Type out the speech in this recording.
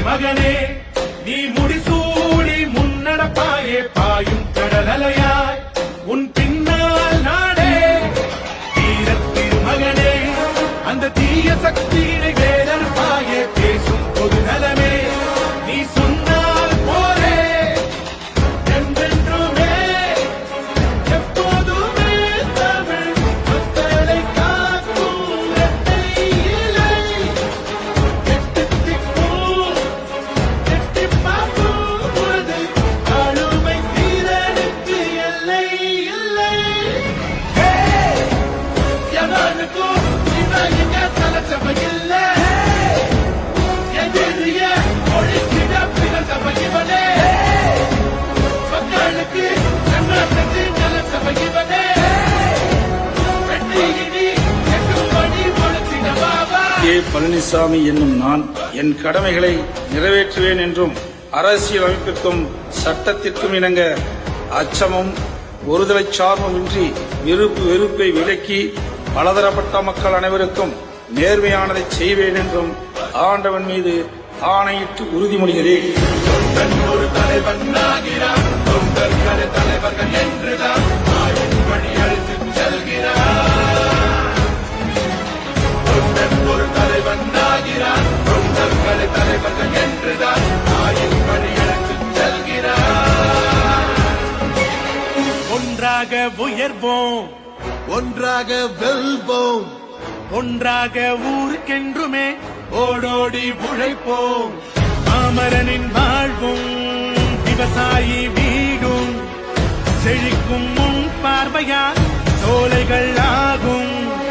மகனே நீ முடிசூடி முன்னடப்பாயே பாயும் கடலலையாய் உன் பின்னால் நாடே தீரத்தில் மகனே அந்த தீய சக்தியினை கே பழனிசாமி என்னும் நான் என் கடமைகளை நிறைவேற்றுவேன் என்றும் அரசியல் அமைப்பிற்கும் சட்டத்திற்கும் இணங்க அச்சமும் ஒருதலை சார்பமின்றி விருப்பு வெறுப்பை விலக்கி பலதரப்பட்ட மக்கள் அனைவருக்கும் நேர்மையானதை செய்வேன் என்றும் ஆண்டவன் மீது ஆணையிட்டு உறுதிமொழிகிறேன். ஒன்றாக உயர்வோம். ஒன்றாக வெல்வோம். ஒன்றாக ஊருக்கென்றுமே ஓடோடி உழைப்போம். மாமரனின் வாழ்வும் விவசாயி வீடும் செழிக்கும் முன் பார்வையால் சோலைகள் ஆகும்.